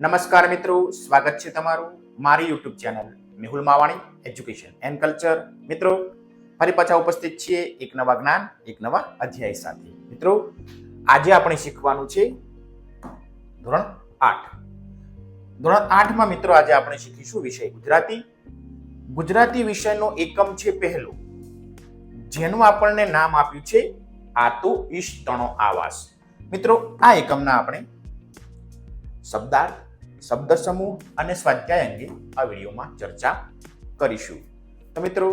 નમસ્કાર મિત્રો, સ્વાગત છે તમારું મારી YouTube channel Mehul Mavani education and culture મિત્રો, ફરી પાછા ઉપસ્થિત છીએ એક નવા જ્ઞાન, એક નવા અધ્યાય સાથે. મિત્રો, આજે આપણે શીખવાનું છે ધોરણ આઠ. ધોરણ આઠમાં મિત્રો, આજે આપણે શીખીશું વિષય ગુજરાતી. ગુજરાતી વિષયનો એકમ છે પહેલો. જેનું આપણને નામ આપ્યું છે આ તો ઈષ્ટણો આવાસ. મિત્રો, આ એકમના આપણે શબ્દાર્થ શબ્દ સમૂહ અને સ્વાધ્યાય અંગે આ વિડીયોમાં ચર્ચા કરીશું. તો મિત્રો,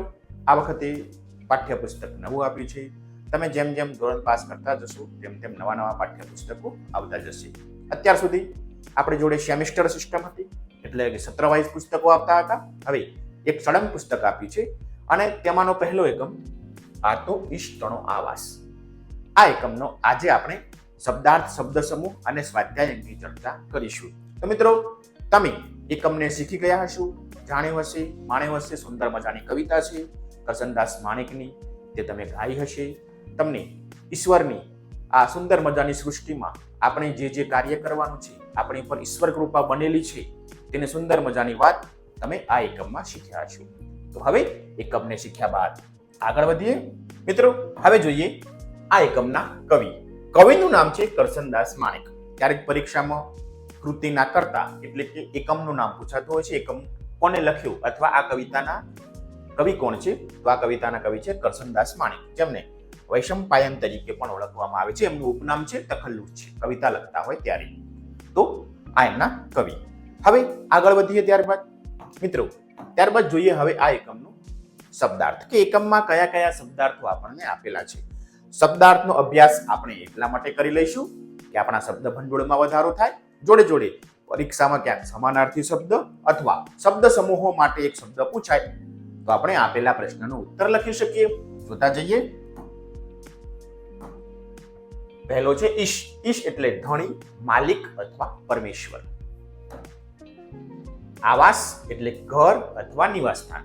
આ વખતે પાઠ્યપુસ્તક નવું આપ્યું છે. તમે જેમ જેમ ધોરણ પાસ કરતા જશો, તેમ તેમ નવા નવા પાઠ્યપુસ્તકો આવતા જશે. અત્યાર સુધી આપણે જોડે સેમિસ્ટર સિસ્ટમ હતી, એટલે કે સત્ર વાઇઝ પુસ્તકો આપતા હતા. હવે એક સળંગ પુસ્તક આપ્યું છે અને તેમાંનો પહેલો એકમ આ તો ઈષ્ટનો આવાસ. આ એકમનો આજે આપણે શબ્દાર્થ શબ્દ સમૂહ અને સ્વાધ્યાય અંગે ચર્ચા કરીશું. તો મિત્રો, તમે એકમને શીખી ગયા હશો, જાણ્યું હશે, માણ્યું હશે, સુંદર મજાની કવિતા છે કરસનદાસ માણેકની, તે તમે ગાઈ હશે. તમને ઈશ્વરની, આ સુંદર મજાની સૃષ્ટિમાં આપણે જે જે કાર્ય કરવાનું છે, આપણી પર ઈશ્વર કૃપા બનેલી છે, તેની સુંદર મજાની વાત તમે આ એકમમાં શીખ્યા છો તો હવે એકમને શીખ્યા બાદ આગળ વધીએ. મિત્રો, હવે જોઈએ આ એકમના કવિ. કવિનું નામ છે કરસનદાસ માણેક. ક્યારેક પરીક્ષામાં કૃતિના કરતા, એટલે કે એકમનું નામ પૂછાતું હોય છે, એકમ કોને લખ્યું? અથવા આ કવિતાના કવિ કોણ છે? તો આ કવિતાના કવિ છે કરસનદાસ માણેક, જેમને વૈષમપાયન તરીકે પણ ઓળખવામાં આવે છે. એમનું ઉપનામ છે તખલ્લુસ છે, કવિતા લખતા હોય ત્યારે. તો આ એમના કવિ. હવે આગળ વધીએ ત્યારબાદ. મિત્રો, ત્યારબાદ જોઈએ હવે આ એકમનું શબ્દાર્થ, કે એકમમાં કયા કયા શબ્દાર્થો આપણને આપેલા છે. શબ્દાર્થનો અભ્યાસ આપણે એટલા માટે કરી લઈશું, કે આપણા શબ્દ ભંડોળમાં વધારો થાય જોડે જોડે પરીક્ષામાં ક્યાંક સમાનાર્થી શબ્દ અથવા શબ્દ સમૂહો માટે એક શબ્દ પૂછાય. તો આપણે આપેલા પ્રશ્નનો ઉત્તર લખી શકીએ. જોતા જઈએ. પહેલો છે ઈશ. ઈશ એટલે ધણી, માલિક અથવા પરમેશ્વર. આવાસ એટલે ઘર અથવા નિવાસસ્થાન.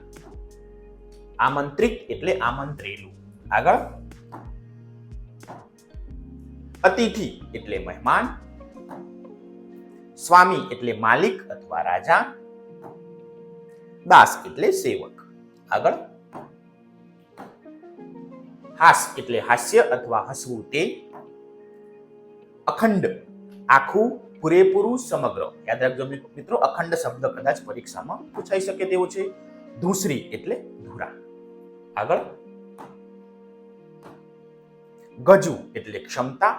આમંત્રિત એટલે આમંત્રેલું. આગળ. અતિથિ એટલે મહેમાન. સ્વામી એટલે માલિક અથવા રાજા, દાસ એટલે સેવક. આગળ. હાસ એટલે હાસ્ય અથવા હસવું તે અખંડ, આખું, પૂરેપૂરું, સમગ્ર. યાદ રાખજો મિત્રો, અખંડ શબ્દ કદાચ પરીક્ષામાં પૂછાઈ શકે તેવો છે. ધૂસરી એટલે ધુરા. આગળ. ગજુ એટલે ક્ષમતા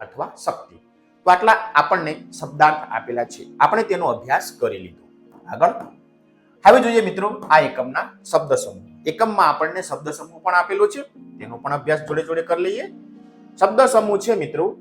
અથવા શક્તિ. તો આટલા આપણને શબ્દાર્થ આપેલા છે. આપણે તેનો અભ્યાસ કરી લીધો. આગળ. હવે જોઈએ મિત્રો આ એકમના શબ્દ સમૂહ એકમમાં આપણને શબ્દ સમૂહ પણ આપેલો છે. તેનો પણ અભ્યાસ જોડે જોડે કરી લઈએ. શબ્દ સમૂહ છે મિત્રો,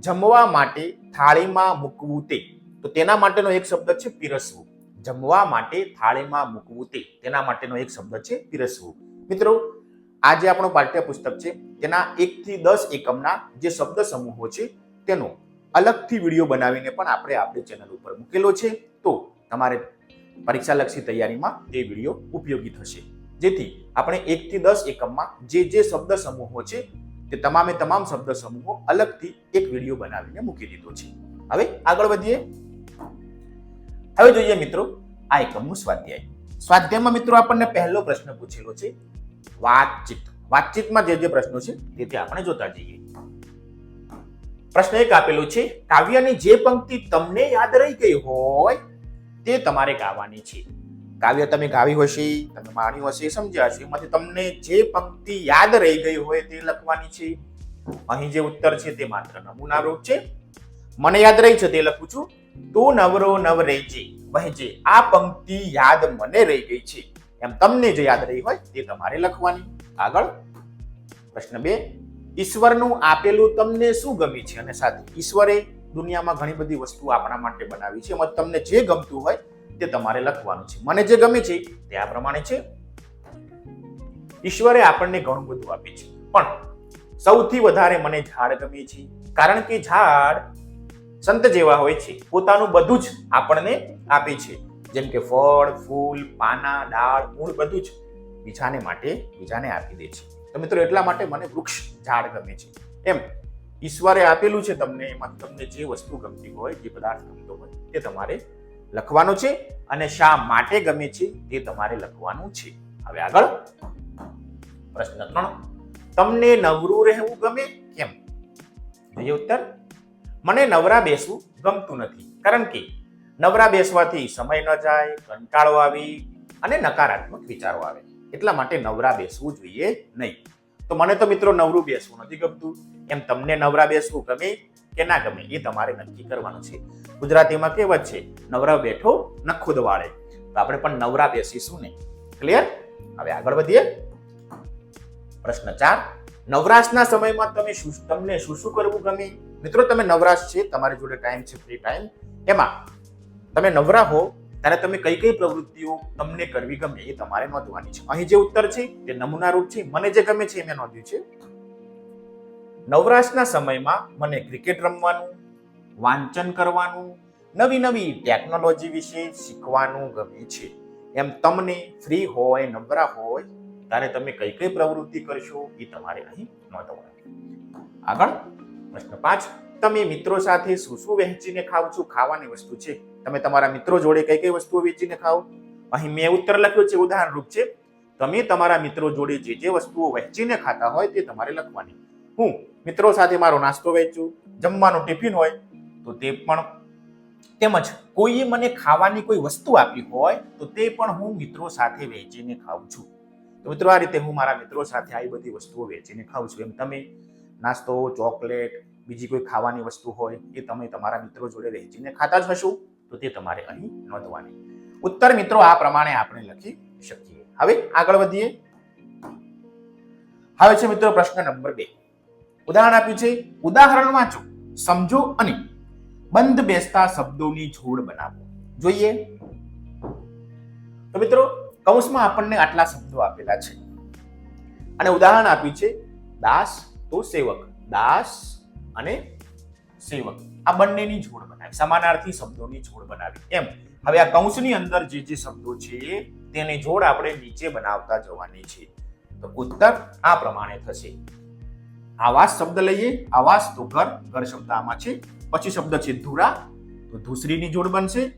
જમવા માટે થાળીમાં મૂકવું તે. તો તેના માટેનો એક શબ્દ છે પીરસવું. જમવા માટે થાળીમાં મૂકવું તે. તેના માટેનો એક શબ્દ છે પીરસવું. મિત્રો આ જે આપણો પાઠ્યપુસ્તક છે. તેના એક થી દસ એકમના જે શબ્દ સમૂહો છે તેનો અલગથી વીડિયો બનાવીને પણ આપણે આપણી ચેનલ ઉપર મૂકેલો છે, તો તમારે પરીક્ષાલક્ષી તૈયારીમાં તે વીડિયો ઉપયોગી થશે. જેથી આપણે એકથી દસ એકમમાં જે જે શબ્દ સમૂહો છે, તે તમામે તમામ શબ્દ સમૂહો અલગથી એક વીડિયો બનાવીને મૂકી દીધો છે. હવે આગળ વધીએ. હવે જોઈએ મિત્રો, આ એકમનું સ્વાધ્યાય. સ્વાધ્યાયમાં મિત્રો આપણને પહેલો પ્રશ્ન પૂછેલો છે, વાતચીત. વાતચીતમાં જે જે પ્રશ્નો છે તે આપણે જોતા જઈએ. પ્રશ્ન એક આપેલો છે, કાવ્યની જે પંક્તિ તમને યાદ રહી ગઈ હોય, તે તમારે ગાવાની છે. કાવ્ય તમે ગાવી હશે, તમે માણ્યું હશે, સમજ્યા હશે, એમાંથી તમને જે પંક્તિ યાદ રહી ગઈ હોય તે લખવાની છે. અહીં જે ઉત્તર છે તે માત્ર નમૂના રૂપ છે. મને યાદ રહી છે તે લખું છું. તું નવરો નવ રહેજે વહેજે આ પંક્તિ યાદ મને રહી ગઈ છે. એમ તમને જે યાદ રહી હોય તે તમારે લખવાની. આગળ પ્રશ્ન બે. ઈશ્વરનું આપેલું તમને શું ગમે છે? અને સાથે ઈશ્વરે દુનિયામાં ઘણી બધી વસ્તુ આપણા માટે બનાવી છે. એમાં તમને જે ગમતું હોય તે તમારે લખવાનું છે. મને જે ગમે છે તે આ પ્રમાણે છે. ઈશ્વરે આપણને ઘણું બધું આપે છે. પણ સૌથી વધારે મને ઝાડ ગમે છે. કારણ કે ઝાડ સંત જેવા હોય છે. પોતાનું બધું જ આપણને આપે છે. જેમ કે ફળ, ફૂલ, પાના ડાળ મૂળ બધું જ બીજાને માટે, બીજાને આપી દે છે. તો મિત્રો, એટલા માટે મને વૃક્ષ ઝાડ ગમે છે. એમ, ઈશ્વરે આપેલું છે તમને, એમાં તમને જે વસ્તુ ગમતી હોય, જે પદાર્થ ગમતો હોય, તે તમારે લખવાનો છે અને શા માટે ગમે છે તે તમારે લખવાનું છે. હવે આગળ, પ્રશ્ન ત્રણ, તમને નવરું રહેવું ગમે? કેમ? જોઈએ ઉત્તર, મને નવરા બેસવું ગમતું નથી. કારણ કે, નવરા બેસવાથી સમય ન જાય, કંટાળો આવી અને નકારાત્મક વિચારો આવે. એટલા માટે નવરા બેસવું જોઈએ નહીં. તો મને તો મિત્રો નવરું બેસવું નથી ગમતું. એમ તમને નવરા બેસવું ગમે કે ના ગમે એ તમારે નક્કી કરવાનું છે. ગુજરાતીમાં કહેવત છે નવરા બેઠો નખુદ ખુદ વાળે તો આપણે પણ નવરા બેસીશું ને. ક્લિયર હવે આગળ વધીએ. પ્રશ્ન ચાર, નવરાશના સમયમાં તમે શું તમને શું શું કરવું ગમે? મિત્રો, તમે નવરાશ છે, તમારી જોડે ટાઈમ છે ફ્રી ટાઈમ એમાં તમે નવરા હો ત્યારે તમે કઈ કઈ પ્રવૃત્તિઓ તમને કરવી ગમે એ તમારે નોંધવાની છે. અહીં જે ઉત્તર છે તે નમૂના રૂપ છે મને જે ગમે છે એ મેં નોંધ્યું છે. નવરાશના સમયમાં મને ક્રિકેટ રમવાનું, વાંચન કરવાનું, નવી નવી ટેકનોલોજી વિશે શીખવાનું ગમે છે. એમ તમને ફ્રી હોય નવરા હોય, ત્યારે તમે કઈ કઈ પ્રવૃત્તિ કરશો એ તમારે અહીં નોંધવાનું. આગળ પ્રશ્ન પાંચ. તમે મિત્રો સાથે શું શું વહેંચીને ખાવ છો? ખાવાની વસ્તુ છે તમે તમારા મિત્રો જોડે કઈ કઈ વસ્તુઓ વેચીને ખાઓ? અહીં મેં ઉત્તર લખ્યો છે ઉદાહરણ રૂપ છે, તમે તમારા મિત્રો જોડે જે જે વસ્તુઓ વહેંચીને ખાતા હોય તે તમારે લખવાની. હું મિત્રો સાથે મારો નાસ્તો વેચું, જમવાનું ટિફિન હોય, તો તે પણ તેમજ કોઈએ મને ખાવાની કોઈ વસ્તુ આપી હોય, તો તે પણ હું મિત્રો સાથે વહેંચીને ખાઉં છું. તો મિત્રો આ રીતે હું મારા મિત્રો સાથે આવી બધી વસ્તુઓ વેચીને ખાઉં છું. એમ તમે નાસ્તો, ચોકલેટ, બીજી કોઈ ખાવાની વસ્તુ હોય, એ તમે તમારા મિત્રો જોડે વહેંચીને ખાતા જ હશો. તો તે તમારે અહીં નોંધવાની. ઉત્તર મિત્રો, આ પ્રમાણે આપણે લખી શકીએ. હવે આગળ વધીએ. હવે છે મિત્રો પ્રશ્ન નંબર બે. ઉદાહરણ આપ્યું છે ઉદાહરણ વાંચો સમજો અને બંધ બેસતા શબ્દોની જોડ બનાવો. જોઈએ. તો મિત્રો, કૌંસમાં આપણને આટલા શબ્દો આપેલા છે. અને ઉદાહરણ આપ્યું છે, દાસ તો સેવક. દાસ અને સેવક. આ બંનેની જોડ બનાવી, સમાનાર્થી શબ્દોની જોડ બનાવી. એમ. હવે આ કૌંસની અંદર જે જે શબ્દો છે, તેની જોડ આપણે નીચે બનાવતા જવાની છે. તો ઉત્તર આ પ્રમાણે થશે. આવાસ શબ્દ લઈએ. આવાસ તો ઘર ઘર શબ્દ આમાં છે. પછી શબ્દ છે ધુરા, તો ધુસરીની જોડ બનશે.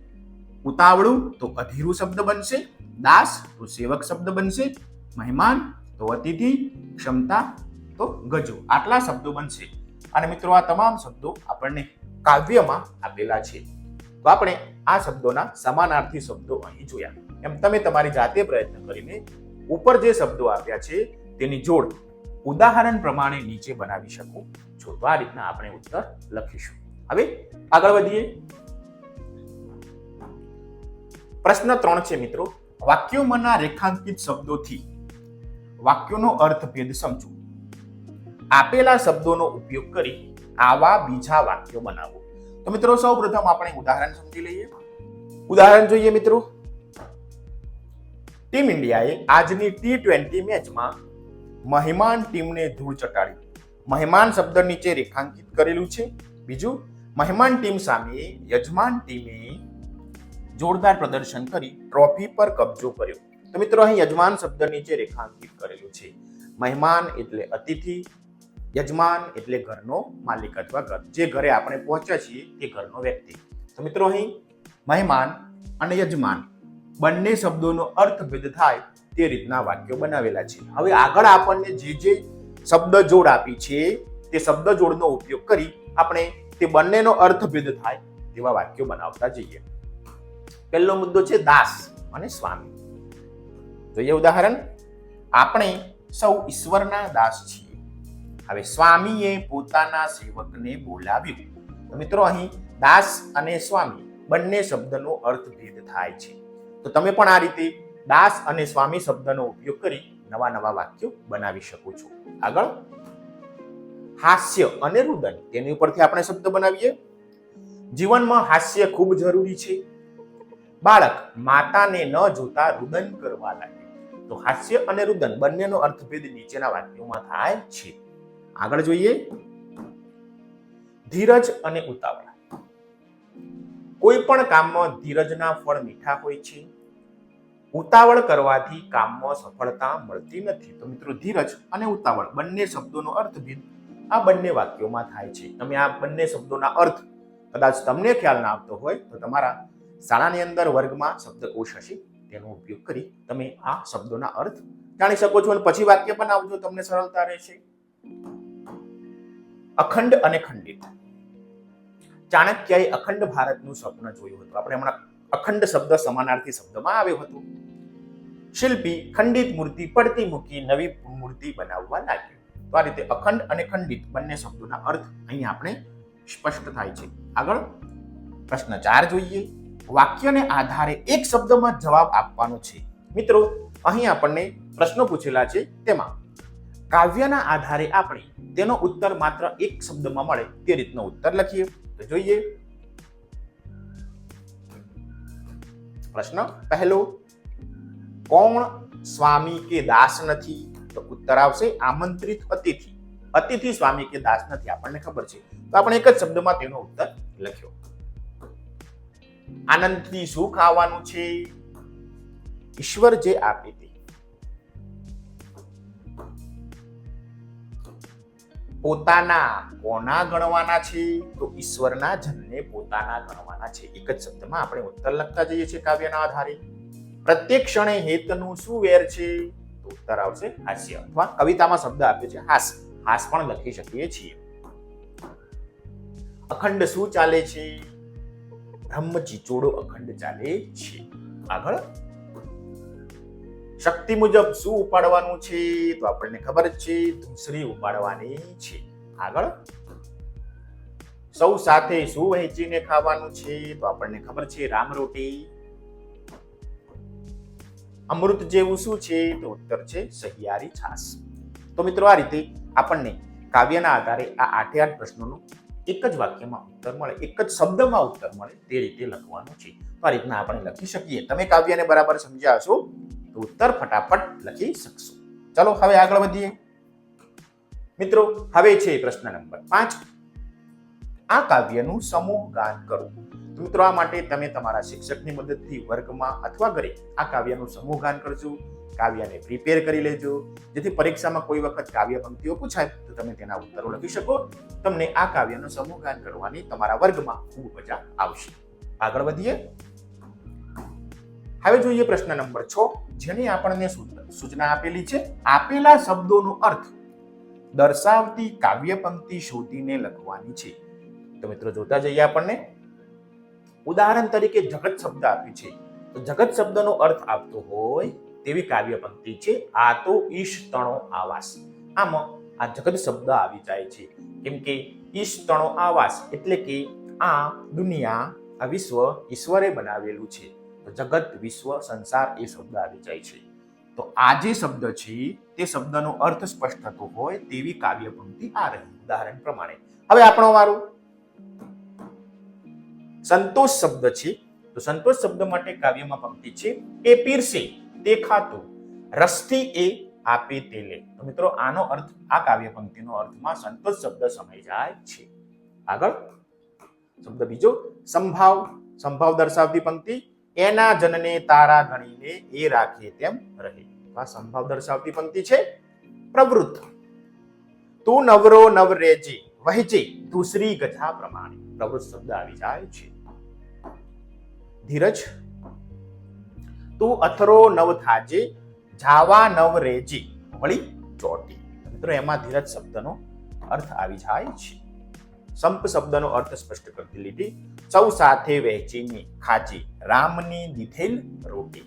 ઉતાવળું, તો અધીરું શબ્દ બનશે. દાસ, તો સેવક શબ્દ બનશે. મહેમાન, તો અતિથિ. ક્ષમતા, તો ગજો. આટલા શબ્દો બનશે. અને મિત્રો, આ તમામ શબ્દો આપણને કાવ્યમાં આપેલા છે. તો આપણે આ શબ્દોના સમાનાર્થી શબ્દો અહીં જોયા. એમ તમે તમારી જાતે પ્રયત્ન કરીને ઉપર જે શબ્દો આપ્યા છે, તેની જોડ ઉદાહરણ પ્રમાણે નીચે બનાવી શકો છો. તો આ રીતના આપણે ઉત્તર લખીશું. હવે આગળ વધીએ. પ્રશ્ન ત્રણ છે મિત્રો. વાક્યોમાંના રેખાંકિત શબ્દોથી વાક્યોનો અર્થભેદ સમજો. આપેલા શબ્દોનો ઉપયોગ કરી આવા બીજા વાક્યો બનાવો. તો મિત્રો સૌ પ્રથમ આપણે ઉદાહરણ સમજી લઈએ. ઉદાહરણ જોઈએ મિત્રો. ટીમ ઇન્ડિયાએ આજની ટી ટ્વેન્ટી મેચમાં મહેમાન ટીમને ધૂળ ચટાડી મહેમાન શબ્દ નીચે રેખાંકિત કરેલું છે. બીજું, મહેમાન ટીમ સામે યજમાન ટીમે જોરદાર પ્રદર્શન કરી ટ્રોફી પર કબજો કર્યો. તો મિત્રો, અહીં યજમાન શબ્દ નીચે રેખાંકિત કરેલું છે. મહેમાન એટલે અતિથિ યજમાન એટલે ઘરનો માલિક અથવા ઘર. જે ઘરે આપણે પહોંચ્યા છીએ તે ઘરનો વ્યક્તિ. તો મિત્રો અહીં મહેમાન અને યજમાન, બંને શબ્દોનો અર્થભેદ થાય તે રીતના વાક્યો બનાવેલા છે. હવે આગળ આપણને જે જે શબ્દ જોડ આપી છે, તે શબ્દ જોડનો ઉપયોગ કરી આપણે તે બંનેનો અર્થભેદ થાય તેવા વાક્યો બનાવતા જઈએ. પહેલો મુદ્દો છે દાસ અને સ્વામી. જોઈએ ઉદાહરણ. આપણે સૌ ઈશ્વરના દાસ છીએ. હવે સ્વામીએ પોતાના સેવકને બોલાવ્યું. તો મિત્રો અહીં દાસ અને સ્વામી બંને શબ્દનો અર્થભેદ થાય છે. તો તમે પણ આ રીતે દાસ અને સ્વામી શબ્દનો ઉપયોગ કરી નવા નવા વાક્યો બનાવી શકો છો. આગળ. હાસ્ય અને રુદન, તેની ઉપરથી આપણે શબ્દ બનાવીએ. જીવનમાં હાસ્ય ખૂબ જરૂરી છે. બાળક માતાને ન જોતા રુદન કરવા લાગે. તો હાસ્ય અને રુદન બંનેનો અર્થભેદ નીચેના વાક્યોમાં થાય છે. આગળ જોઈએ. ધીરજ અને ઉતાવળ. કોઈ પણ કામમાં ધીરજના ફળ મીઠા હોય છે. ઉતાવળ કરવાથી કામમાં સફળતા મળતી નથી. તો મિત્રો, ધીરજ અને ઉતાવળ બંને શબ્દોનો અર્થભેદ આ બંને વાક્યોમાં થાય છે. તમે આ બંને શબ્દોના અર્થ કદાચ તમને ખ્યાલ ના આવતો હોય, તો તમારા શાળાની અંદર વર્ગમાં શબ્દકોશ હશે તેનો ઉપયોગ કરી તમે આ શબ્દોના અર્થ જાણી શકો છો અને પછી વાક્ય બનાવજો, તમને સરળતા રહેશે. અખંડ અને ખંડિત. ચાણક્યએ અખંડ ભારતનું સ્વપ્ન જોયું હતું. આપણે હમણાં અખંડ શબ્દ સમાનાર્થી શબ્દમાં આવ્યો હતો. શિલ્પી ખંડિત મૂર્તિ પડતી મૂકી નવી મૂર્તિ બનાવવા લાગ્યો. તો આ રીતે અખંડ અને ખંડિત બંને શબ્દોના અર્થ અહીં આપણે સ્પષ્ટ થાય છે. આગળ પ્રશ્ન ચાર જોઈએ. વાક્યને આધારે એક શબ્દમાં જવાબ આપવાનો છે. મિત્રો, અહીં આપણને પ્રશ્નો પૂછેલા છે. તેમાં કાવ્યના આધારે આપણે તેનો ઉત્તર માત્ર એક શબ્દમાં મળે તે રીતનો ઉત્તર લખીએ. તો જોઈએ. પ્રશ્ન પહેલો. કોણ સ્વામી કે દાસ નથી? તો ઉત્તર આવશે આમંત્રિત અતિથિ. અતિથિ સ્વામી કે દાસ નથી આપણને ખબર છે. તો આપણે એક જ શબ્દમાં તેનો ઉત્તર લખ્યો. આનંદથી શું ખાવાનું છે? ઈશ્વર જે આપે તે પોતાના કોના ગણવાના છે? તો ઈશ્વરના જનને પોતાના ગણવાના છે. એક જ શબ્દમાં આપણે ઉત્તર લખતા જઈએ છીએ કાવ્યના આધારે. પ્રત્યેક ક્ષણે હેતનું શું વેર છે? તો ઉત્તર આવશે હાસ્ય અથવા કવિતામાં શબ્દ આપ્યો છે હાસ હાસ પણ લખી શકીએ છીએ. અખંડ શું ચાલે છે? બ્રહ્મ ચિચોડો અખંડ ચાલે છે. આગળ શક્તિ મુજબ શું ઉપાડવાનું છે તો આપણને ખબર જ છે, ધૂસરી ઉપાડવાની છે. આગળ. સૌ સાથે શું વહેંચીને ખાવાનું છે તો આપણને ખબર છે રામ રોટી. અમૃત જેવું શું છે તો ઉત્તર છે સહિયારી છાસ તો મિત્રો આ રીતે આપણને કાવ્યના આધારે આ આઠે આઠ પ્રશ્નોનું એક જ વાક્યમાં ઉત્તર મળે, એક જ શબ્દમાં ઉત્તર મળે તે રીતે લખવાનું છે. તો આ રીતના આપણે લખી શકીએ. તમે કાવ્યને બરાબર સમજ્યા હશો? ઉત્તર ફટાફટ લખી શકશો. ચલો, હવે આગળ વધીએ. મિત્રો, હવે છે પ્રશ્ન નંબર પાંચ. આ કાવ્યનું સમૂહ ગાન કરવું. મિત્રો, આ માટે તમે તમારા શિક્ષકની મદદથી વર્ગમાં અથવા ઘરે આ કાવ્યનું સમૂહ ગાન કરજો. કાવ્યને પ્રિપેર કરી લેજો. જેથી પરીક્ષામાં કોઈ વખત કાવ્ય પંક્તિઓ પૂછાય, તો તમે તેના ઉત્તરો લખી શકો. તમને આ કાવ્યનું સમૂહ ગાન કરવાની તમારા વર્ગમાં ખૂબ મજા આવશે. આગળ વધીએ. હવે જોઈએ પ્રશ્ન નંબર છ, જેની આપણને સૂચના આપેલી છે. આપેલા શબ્દોનો અર્થ દર્શાવતી કાવ્ય પંક્તિ શોધીને લખવાની છે. તો મિત્રો જોતા જઈએ આપણને. ઉદાહરણ તરીકે જગત શબ્દ આપ્યું છે. તો જગત શબ્દનો અર્થ આપતો હોય તેવી કાવ્ય પંક્તિ છે. આ તો ઈશ તણો આવાસ. આમાં આ જગત શબ્દ આવી જાય છે. કેમ કે ઈશ તણો આવાસ એટલે કે આ દુનિયા, આ વિશ્વ ઈશ્વરે બનાવેલું છે. જગત, વિશ્વ, સંસાર એ શબ્દ આવી જાય છે. તો આ જે શબ્દ છે, તે શબ્દનો અર્થ સ્પષ્ટ થતો હોય તેવી કાવ્ય પંક્તિ આ રહી. ઉદાહરણ પ્રમાણે. હવે આપણો વારો. સંતોષ શબ્દ છે. તો સંતોષ શબ્દ માટે કાવ્યમાં પંક્તિ છે, એ પીરસે તે ખાતું રસથી એ આપે તે લે. તો મિત્રો, આનો અર્થ, આ કાવ્ય પંક્તિનો અર્થમાં સંતોષ શબ્દ સમય જાય છે. આગળ. શબ્દ બીજો, સંભાવ. સંભાવ દર્શાવતી પંક્તિ એના જનને તારા ગણીને એ રાખે તેમ રહે. આ સંભાવ દર્શાવતી પંક્તિ છે પ્રવૃત્ત. તું નવરો નવ રેજે, વહેજે, દૂસરી ગથા પ્રમાણે. પ્રવૃત્ત શબ્દ આવી જાય છે. ધીરજ. તું અથરો નવ થાજે, જાવા નવ રેજે. વળી ચોટી. મિત્રો, એમાં ધીરજ શબ્દનો અર્થ આવી જાય છે. સંપ શબ્દનો અર્થ સ્પષ્ટ કરતી લીધી. સૌ સાથે વહેંચીને ખાજી રામની દીધેલ રોટી.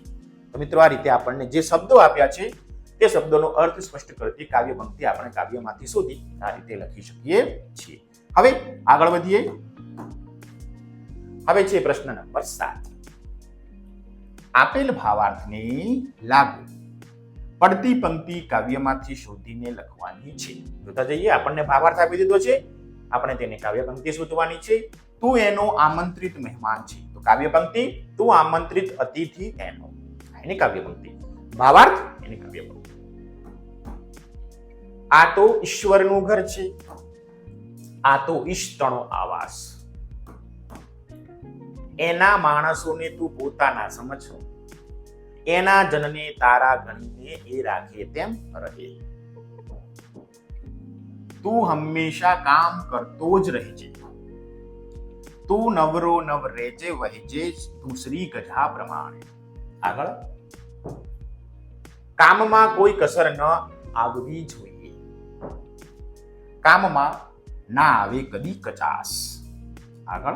તો મિત્રો, આ રીતે આપણને જે શબ્દો આપ્યા છે, તે શબ્દોનો અર્થ સ્પષ્ટ કરતી કાવ્ય પંક્તિ આપણે કાવ્યમાંથી શોધી આ રીતે લખી શકીએ છીએ. હવે આગળ વધીએ. હવે છે પ્રશ્ન નંબર સાત. આપેલ ભાવાર્થને લાગુ પડતી પંક્તિ કાવ્યમાંથી શોધીને લખવાની છે. જોતા જઈએ, આપણને ભાવાર્થ આપી દીધો છે. આપણે તેને કાવ્ય પંક્તિ શોધવાની છે. તું એનો આમંત્રિત મહેમાન છે. તો કાવ્ય પંક્તિ તું આમંત્રિત અતિથિ એનો. એની કાવ્ય પંક્તિ ભાવાર્થ, એની કાવ્ય પંક્તિ આ તો ઈશ્વરનું ઘર છે. આ તો ઈષ્ટનો આવાસ. એના માણસોને તું પોતાના સમજ એના જનને તારા ગણીને એ રાખે તેમ રહે. તું હંમેશા કામ કરતો જ રહેજે. તું નવરો નવ રેજે વહેજે તું શ્રી ગજા પ્રમાણે. આગળ. કામમાં કોઈ કસર ન આવવી જોઈએ. કામમાં ના આવે કદી કચાસ આગળ.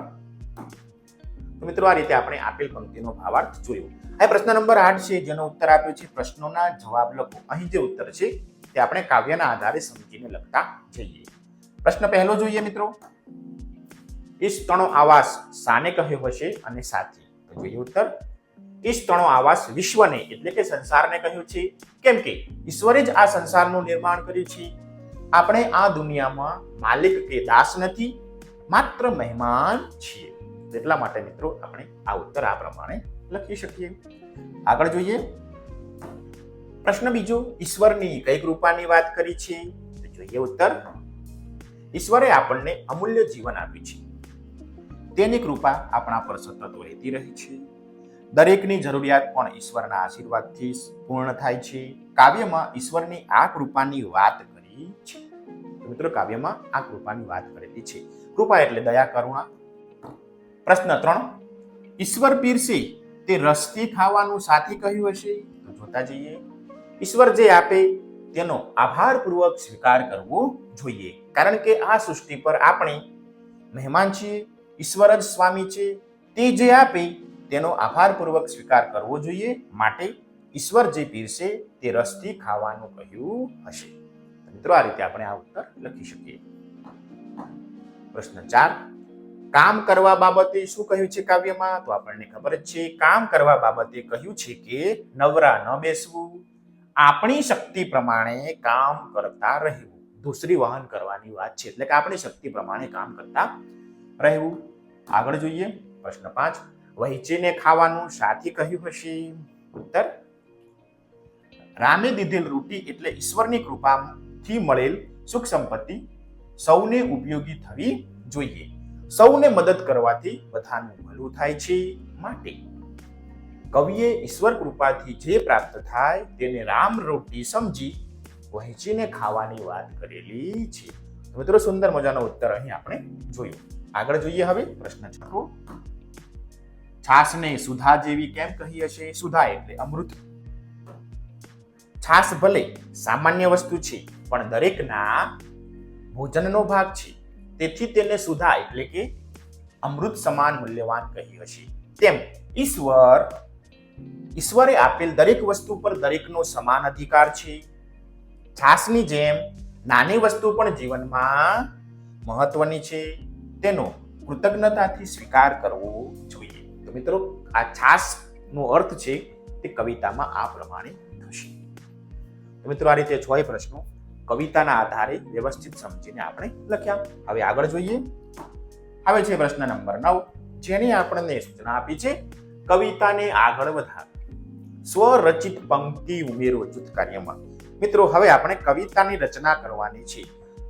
તો મિત્રો, આ રીતે આપણે આપેલ પંક્તિનો ભાવાર્થ જોયો. આ પ્રશ્ન નંબર આઠ છે, જેનો ઉત્તર આપ્યો છે પ્રશ્નોના જવાબ લખો. અહીં જે ઉત્તર છે તે આપણે કાવ્યના આધારે સમજીને લખતા જઈએ. પ્રશ્ન પહેલો જોઈએ મિત્રો. ઈષ્ટણો આવાસ સાને કહ્યો હશે અને સાથી તો જોઈએ ઉત્તર. ઈષ્ટણો આવાસ વિશ્વને, એટલે કે સંસારને કહ્યું છે. કેમ કે ઈશ્વરે જ આ સંસારનું નિર્માણ કર્યું છે. આપણે આ દુનિયામાં માલિક કે દાસ નથી, માત્ર મહેમાન છીએ. એટલા માટે મિત્રો આપણે આ ઉત્તર આ પ્રમાણે લખી શકીએ. આગળ જોઈએ. પ્રશ્ન બીજો, ઈશ્વરની કઈ કૃપાની વાત કરી છે? જોઈએ ઉત્તર. ઈશ્વરે આપણને અમૂલ્ય જીવન આપ્યું છે. તેની કૃપા આપણા પર સતત વહેતી રહી છે. દરેકની જરૂરિયાત પણ ઈશ્વરના આશીર્વાદથી પૂર્ણ થાય છે. કાવ્યમાં ઈશ્વરની આ કૃપાની વાત કરી છે. મિત્રો, કાવ્યમાં આ કૃપાની વાત કરેલી છે. કૃપા એટલે દયા, કરુણા. પ્રશ્ન ત્રણ. ઈશ્વર પીરસે તે રસથી ખાવાનું સાથી કહ્યું હશે? તો જોતા જઈએ. ઈશ્વર જે આપે, તેનો આભારપૂર્વક સ્વીકાર કરવો જોઈએ. કારણ કે આ સૃષ્ટિ પર આપણે મહેમાન છીએ, ઈશ્વર જ સ્વામી છે. તે જે આપે, તેનો આભારપૂર્વક સ્વીકાર કરવો જોઈએ. માટે ઈશ્વર જે પીરશે તે રસથી ખાવાનું કહ્યું હશે. મિત્રો, આ રીતે આપણે આ ઉત્તર લખી શકીએ. પ્રશ્ન ચાર. કામ કરવા બાબતે શું કહ્યું છે કાવ્યમાં? તો આપણને ખબર જ છે, કામ કરવા બાબતે કહ્યું છે કે નવરા ન બેસવું. આપણી શક્તિ પ્રમાણે કામ કરતા રહેવું. દૂસરી વહન કરવાની વાત છે. એટલે કે આપણી શક્તિ પ્રમાણે કામ કરતા રહેવું. આગળ જોઈએ પ્રશ્ન પાંચ. વહેંચીને ખાવાનું સાથી કહ્યું હશે? ઉત્તર. રામે દીધેલ રોટી એટલે ઈશ્વરની કૃપાથી મળેલ સુખ સંપત્તિ સૌને ઉપયોગી થવી જોઈએ. સૌને મદદ કરવાથી બધાનું ભલું થાય છે માટે. કવિએ ઈશ્વર કૃપાથી જે પ્રાપ્ત થાય તેને રામ રોટી સમજી વહેંચીને ખાવાની વાત કરેલી છે. મિત્રો સુંદર મજાનો ઉત્તર અહીં આપણે જોયો. આગળ જોઈએ હવે પ્રશ્ન છઠ્ઠો છાસને સુધા જેવી કેમ કહી હશે? સુધા એટલે અમૃત. છાસ ભલે સામાન્ય વસ્તુ છે પણ દરેકના ભોજનનો ભાગ છે. તેથી તેને સુધા એટલે કે અમૃત સમાન મૂલ્યવાન કહી હશે. તેમ ઈશ્વર ઈશ્વરે આપેલ દરેક વસ્તુ પર દરેકનો સમાન અધિકાર છે. છાસની જેમ નાની વસ્તુ પણ જીવનમાં મહત્વની છે. તેનો કૃતજ્ઞતાથી સ્વીકાર કરવો જોઈએ. તો મિત્રો, આ છાસનો અર્થ છે તે કવિતામાં આ પ્રમાણે થશે. તો મિત્રો, આ રીતે છ પ્રશ્નો કવિતાના આધારે વ્યવસ્થિત સમજીને આપણે લખ્યા. હવે આગળ જોઈએ. હવે છે પ્રશ્ન નંબર નવ. જેની આપણને સૂચના આપી છે, કવિતાને આગળ વધાર સ્વરચિત પંક્તિ ઉમેરો જૂથ કાર્યમાં. મિત્રો, હવે આપણે કવિતાની રચના કરવાની છે.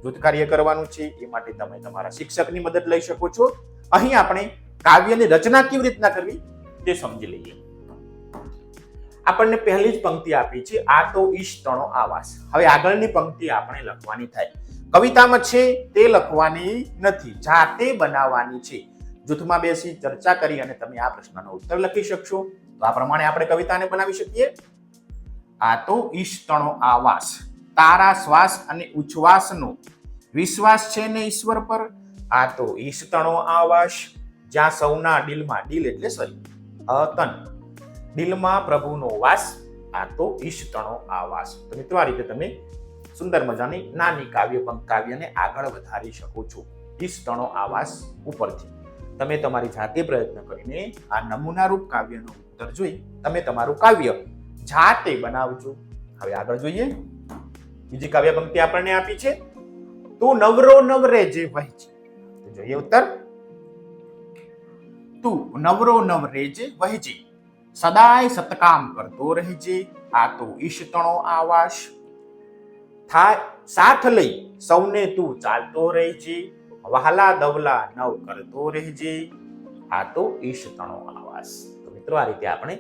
જૂથ કાર્ય કરવાનું છે, એ માટે તમે તમારા શિક્ષકની મદદ લઈ શકો છો. અહીં આપણે કાવ્યની રચના કેવી રીતના કરવી, તે સમજી લઈએ. આપણને પહેલી જ પંક્તિ આપી છે, આ તો ઈષ્ટનો આવાસ હવે આગળની પંક્તિ આપણે લખવાની થાય. કવિતામાં છે, તે લખવાની નથી, જાતે બનાવવાની છે જૂથમાં બેસી ચર્ચા કરી અને તમે આ પ્રશ્નનો ઉત્તર લખી શકશો. તો આ પ્રમાણે આપણે કવિતાને બનાવી શકીએ. આ તો ઈષ્ટનો આવાસ તારા શ્વાસ અને ઉચ્છવાસનો વિશ્વાસ છે ને ઈશ્વર પર? આ તો ઈષ્ટનો આવાસ જ્યાં સૌના દિલમાં દિલ એટલે સરી અતન. દિલમાં પ્રભુનો વાસ, આ તો ઈષ્ટનો આવાસ તો મિત્રો, આ રીતે તમે સુંદર મજાની નાની કાવ્ય પંક કાવ્યને આગળ વધારી શકો છો. ઈષ્ટનો આવાસ ઉપરથી. તમે તમારી જાતે પ્રયત્ન કરીને આ નમૂનારૂપ કાવ્યનો ઉત્તર જોઈ, તમે તમારું કાવ્ય જાતે બનાવજો. હવે આગળ જોઈએ. બીજી કાવ્ય પંક્તિ આપણને આપી છે. તું નવરો નવ રેજે વહેજે તો જોઈએ ઉત્તર. તું નવરો નવરે જે વહે વહેજે સદાય સતકામ કરતો રહેજે. આ તો ઈશતણો આવાસ. થાય સાથ લઈ સૌને તું ચાલતો રહેજે. વહાલા દવલા નવ કરતો રહેજે. આ તો ઈશતણો આવાસ. મિત્રો, આ રીતે આપણે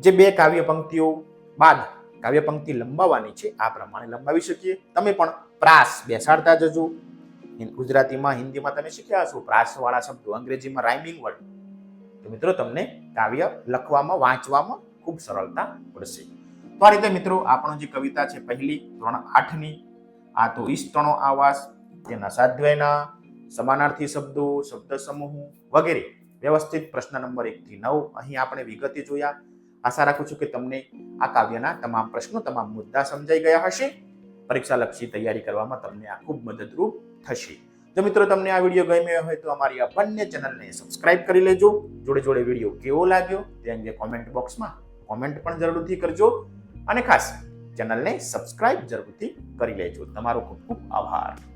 જે બે કાવ્ય પંક્તિઓ બાદ કાવ્ય પંક્તિ લંબાવવાની છે, આ પ્રમાણે લંબાવી શકીએ. તમે પણ પ્રાસ બેસાડતા જજો. ગુજરાતીમાં, હિન્દીમાં તમે શીખ્યા હશો. પ્રાસવાળા શબ્દો, અંગ્રેજીમાં રાઇમિંગ વર્ડ તો મિત્રો, તમને કાવ્ય લખવામાં, વાંચવામાં ખૂબ સરળતા પડશે. તો આ રીતે મિત્રો, આપણો જે કવિતા છે, પહેલી ત્રણ આઠની, આ તો ઈષ્ટનો આવાસ, તેના સાધ્વયના સમાનાર્થી શબ્દો, શબ્દ સમૂહ વગેરે. વ્યવસ્થિત પ્રશ્ન નંબર એકથી નવ. અહીં આપણે વિગતે જોયા. આશા રાખું છું કે તમને આ કાવ્યના તમામ પ્રશ્નો, તમામ મુદ્દા સમજાઈ ગયા હશે. પરીક્ષાલક્ષી તૈયારી કરવામાં તમને આ ખૂબ મદદરૂપ થશે. જો મિત્રો તમને આ વીડિયો ગમ્યો હોય તો અમારી આ બંને ચેનલને સબસ્ક્રાઇબ કરી લેજો. જોડે જોડે વીડિયો કેવો લાગ્યો તે અંગે કોમેન્ટ બોક્સમાં કોમેન્ટ પણ જરૂરથી કરજો. અને ખાસ ચેનલને સબસ્ક્રાઇબ જરૂરથી કરી લેજો. તમારો ખૂબ ખૂબ આભાર.